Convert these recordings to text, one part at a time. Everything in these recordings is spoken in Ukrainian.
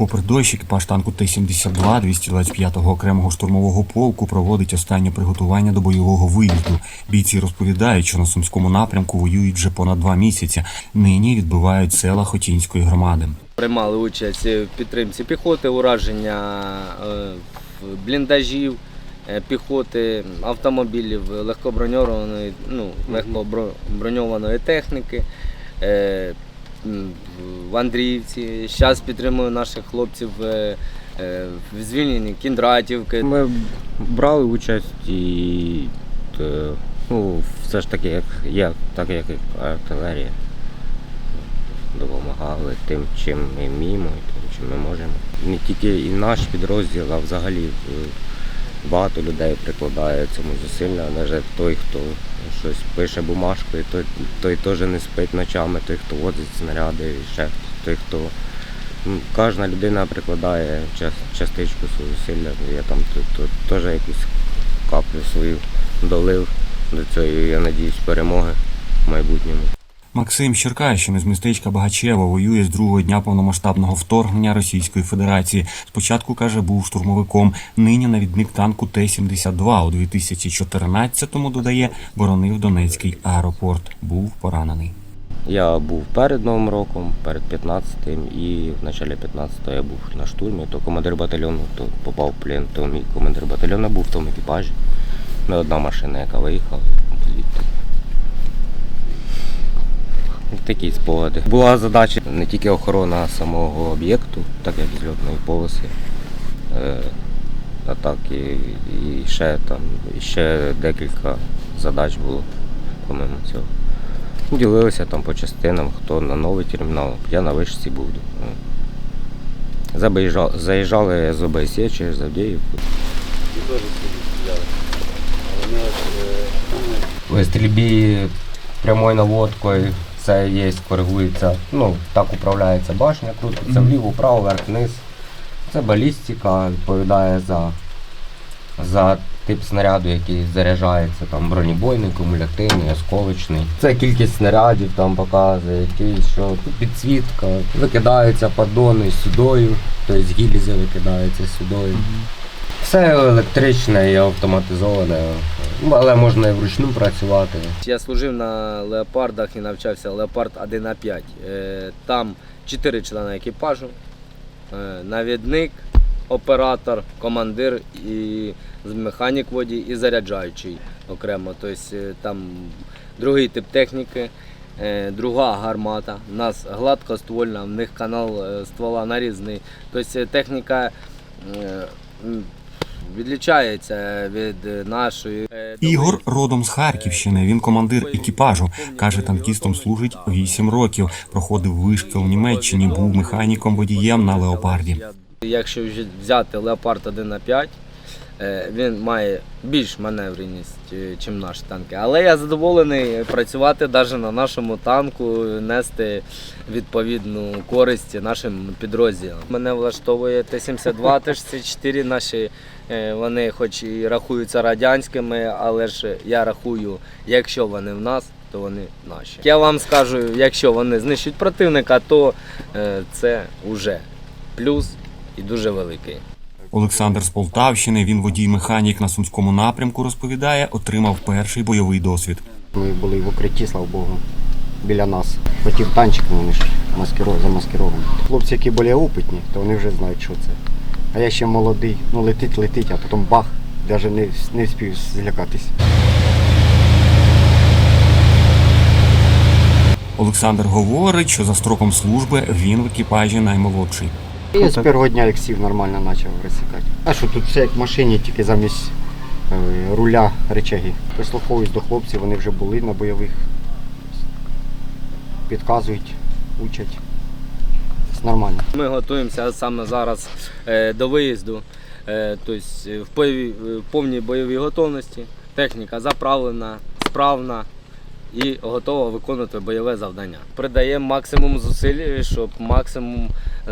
Попри дощ, екіпаж танку Т-72 225-го окремого штурмового полку проводить останнє приготування до бойового виїзду. Бійці розповідають, що на сумському напрямку воюють вже понад два місяці. Нині відбивають села Хотінської громади. Приймали участь в підтримці піхоти, ураження е, бліндажів, е, піхоти, автомобілів, легкоброньованої, ну, легкоброньованої техніки. В Андріївці. Зараз підтримую наших хлопців е, е, в звільненні Кіндратівки. Ми брали участь і е, ну, все ж таки, як, як, так як і артилерія. Допомагали тим, чим ми вміємо і тим, чим ми можемо. Не тільки і наш підрозділ, а взагалі багато людей прикладає цьому зусилля. Навіть той, хто щось пише бумажкою, той, той теж не спить ночами, той, хто возить снаряди, і ще той, хто Ну, Кожна людина прикладає частичку свого зусилля. Я там теж якусь каплю свою долив до цієї, я надіюсь, перемоги в майбутньому. Максим з Черкащини з містечка Багачево воює з другого дня повномасштабного вторгнення Російської Федерації. Спочатку каже, був штурмовиком. Нині навідник танку Т-72 у 2014-му, додає, боронив Донецький аеропорт. Був поранений. Я був перед Новим роком, перед 15-тим, і в началі 15-го я був на штурмі, то командир батальйону то попав в плен, то мій командир батальйону був в тому екіпажі. Не одна машина, яка виїхала звідти. Такі спогади. Була задача не тільки охорона самого об'єкту, так як зльотної полоси, е, а так і, і ще там ще декілька задач було помимо цього. Ділилися там по частинам, хто на новий термінал, я на вишці був. Ну, Забиїжджали, заїжджали з ОБСЄ через Авдіївку. В стрільбі прямою наводкою це є, коригується, ну, так управляється башня, крутиться вліво, вправо, вверх, вниз. Це балістика, відповідає за, за тип снаряду, який заряджається, там бронебойний, кумулятивний, осколочний. Це кількість снарядів там показує, який, що тут підсвітка, викидаються поддони сюдою, тобто гільзи викидаються сюдою. Все електричне і автоматизоване, але можна і вручну працювати. Я служив на леопардах і навчався леопард 1 на 5. Е, Там 4 члени екіпажу, е, навідник, оператор, командир і механік водій і заряджаючий окремо. Тобто е, там другий тип техніки, друга гармата. У нас гладкоствольна, в них канал ствола нарізний. Тобто техніка відлічається від нашої. Е, Ігор родом з Харківщини. Він командир екіпажу. каже, танкістом служить 8 років. Проходив вишки у Німеччині, був механіком водієм на леопарді. Якщо взяти леопард 1 на 5, е, він має більш маневреність, ніж наші танки. Але я задоволений працювати навіть на нашому танку, нести відповідну користь нашим підрозділам. Мене влаштовує Т-72, Т-64 наші. е, Вони хоч і рахуються радянськими, але ж я рахую, якщо вони в нас, то вони наші. Я вам скажу, якщо вони знищують противника, то е, це вже плюс і дуже великий. Олександр з Полтавщини. Він водій-механік на сумському напрямку. Розповідає, отримав перший бойовий досвід. Ми були в укритті, слава Богу, біля нас. Хотів танчик, вони ж маскиро... замаскировані. Хлопці, які більш опитні, то вони вже знають, що це. А я ще молодий, ну летить, летить, а потім бах, навіть не, не встиг злякатись. Олександр говорить, що за строком служби він в екіпажі наймолодший. І з першого дня, як сів, нормально почав розсікати. А що тут все як в машині, тільки замість е, руля речаги. Прислуховуюсь до хлопців, вони вже були на бойових. Підказують, учать. Це нормально. Ми готуємося саме зараз е, до виїзду, е, тобто в повній бойовій готовності. Техніка заправлена, справна і готова виконувати бойове завдання. Придаємо максимум зусиль, щоб максимум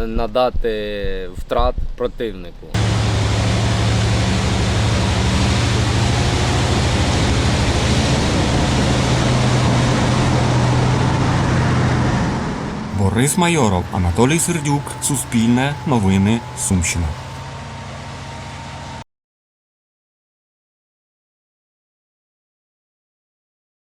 надати втрат противнику. Борис Майоров, Анатолій Сердюк, Суспільне, Новини, Сумщина.